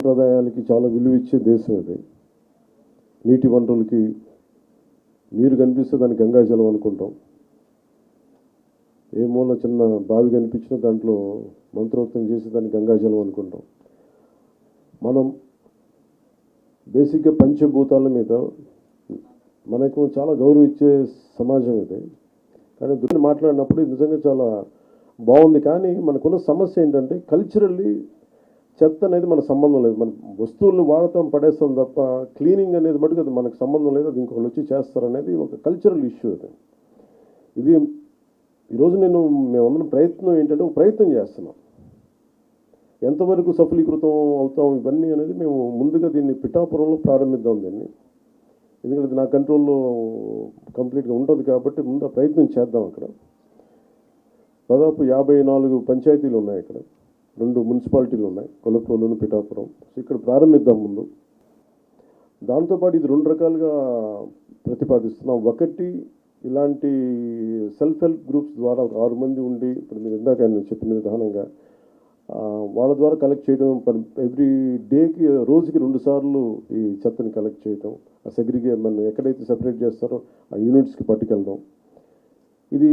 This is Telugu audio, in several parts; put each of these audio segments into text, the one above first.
సంప్రదాయాలకి చాలా విలువ ఇచ్చే దేశం ఇది నీటి వనరులకి నీరు కనిపిస్తే దాన్ని గంగాజలం అనుకుంటాం. ఏ మూల చిన్న బావి కనిపించినా దాంట్లో మంత్రోక్తం చేసి దాన్ని గంగాజలం అనుకుంటాం. మనం బేసిక్గా పంచభూతాల మీద మనకు చాలా గౌరవం ఇచ్చే సమాజం ఇది. కానీ దుర్ని మాట్లాడినప్పుడు నిజంగా చాలా బాగుంది. కానీ మనకున్న సమస్య ఏంటంటే కల్చరల్లీ చెత్త అనేది మన సంబంధం లేదు. మన వస్తువులను వాడతాం పడేస్తాం తప్ప క్లీనింగ్ అనేది మటుకు అది మనకు సంబంధం లేదు. అది ఇంకొకళ్ళు వచ్చి చేస్తారనేది ఒక కల్చరల్ ఇష్యూ అది. ఇది ఈరోజు నేను మేమందరం ప్రయత్నం ఏంటంటే ఒక ప్రయత్నం చేస్తున్నాం. ఎంతవరకు సఫలీకృతం అవుతాం ఇవన్నీ అనేది మేము ముందుగా దీన్ని పిఠాపురంలో ప్రారంభిద్దాం దీన్ని. ఎందుకంటే అది నా కంట్రోల్లో కంప్లీట్గా ఉంటుంది కాబట్టి ముందు ప్రయత్నం చేద్దాం అక్కడ. దాదాపు యాభై నాలుగు పంచాయతీలు ఉన్నాయి ఇక్కడ రెండు మున్సిపాలిటీలు ఉన్నాయి కొలప్రోలును పిఠాపురం. సో ఇక్కడ ప్రారంభిద్దాం ముందు. దాంతోపాటు ఇది రెండు రకాలుగా ప్రతిపాదిస్తున్నాం. ఒకటి ఇలాంటి సెల్ఫ్ హెల్ప్ గ్రూప్స్ ద్వారా ఒక ఆరు మంది ఉండి ఇప్పుడు మీరు ఇందాక ఆయన చెప్పిన విధానంగా వాళ్ళ ద్వారా కలెక్ట్ చేయడం ఎవ్రీ డేకి రోజుకి రెండు సార్లు ఈ చెత్తని కలెక్ట్ చేయడం ఆ సెగ్రిగే మన ఎక్కడైతే సెపరేట్ చేస్తారో ఆ యూనిట్స్కి పట్టుకెళ్ళడం. ఇది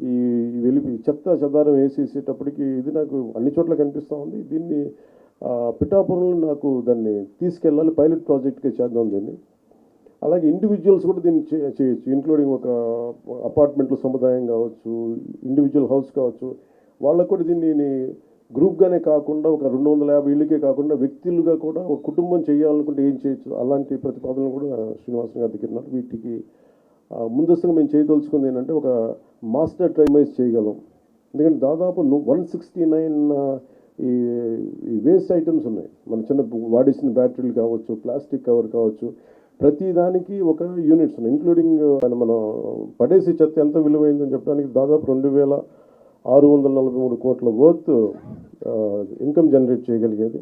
ఈ వెలిపి చెత్త చెదారం వేసేసేటప్పటికి ఇది నాకు అన్ని చోట్ల కనిపిస్తూ ఉంది. దీన్ని పిఠాపురంలో నాకు దాన్ని తీసుకెళ్ళాలి పైలట్ ప్రాజెక్ట్గా చేద్దాం దీన్ని. అలాగే ఇండివిజువల్స్ కూడా దీన్ని చే- చేయొచ్చు. ఇంక్లూడింగ్ ఒక అపార్ట్మెంట్లో సముదాయం కావచ్చు ఇండివిజువల్ హౌస్ కావచ్చు. వాళ్ళకు కూడా దీన్ని గ్రూప్గానే కాకుండా ఒక రెండు వందల యాభై ఇళ్ళకే కాకుండా వ్యక్తులుగా కూడా ఒక కుటుంబం చేయాలనుకుంటే ఏం చేయొచ్చు? అలాంటి ప్రతిపాదనలు కూడా శ్రీనివాసన్ గారి దగ్గర ఉన్నారు. వీటికి ముందస్తుగా మేము చేయదలుచుకుంది ఏంటంటే ఒక మాస్టర్ ట్రైమైజ్ చేయగలం. ఎందుకంటే దాదాపు వన్ సిక్స్టీ నైన్ ఈ ఈ వేస్ట్ ఐటమ్స్ ఉన్నాయి. మన చిన్న వాడేసిన బ్యాటరీలు కావచ్చు ప్లాస్టిక్ కవర్ కావచ్చు ప్రతి దానికి ఒక యూనిట్స్ ఉన్నాయి. ఇంక్లూడింగ్ మనం పడేసి చెత్త ఎంత విలువైందని చెప్పడానికి దాదాపు రెండు వేల ఆరు వందల నలభై మూడు కోట్ల వర్త్ ఇన్కమ్ జనరేట్ చేయగలిగేది.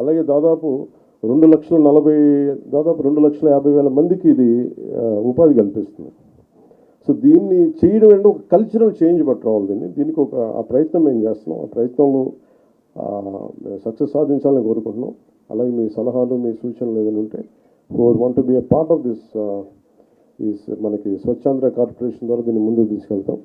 అలాగే దాదాపు రెండు లక్షల నలభై దాదాపు రెండు లక్షల యాభై వేల మందికి ఇది ఉపాధి కల్పిస్తుంది. సో దీన్ని చేయడం అంటే ఒక కల్చరల్ చేంజ్ పట్టుకోవాలి దీన్ని. దీనికి ఒక ఆ ప్రయత్నం మేము చేస్తున్నాం. ఆ ప్రయత్నంలో సక్సెస్ సాధించాలని కోరుకుంటున్నాం. అలాగే మీ సలహాలు మీ సూచనలు ఏమైనా ఉంటే for want be a part of this ఈ మనకి స్వచ్ఛాంధ్ర కార్పొరేషన్ ద్వారా దీన్ని ముందుకు తీసుకెళ్తాం.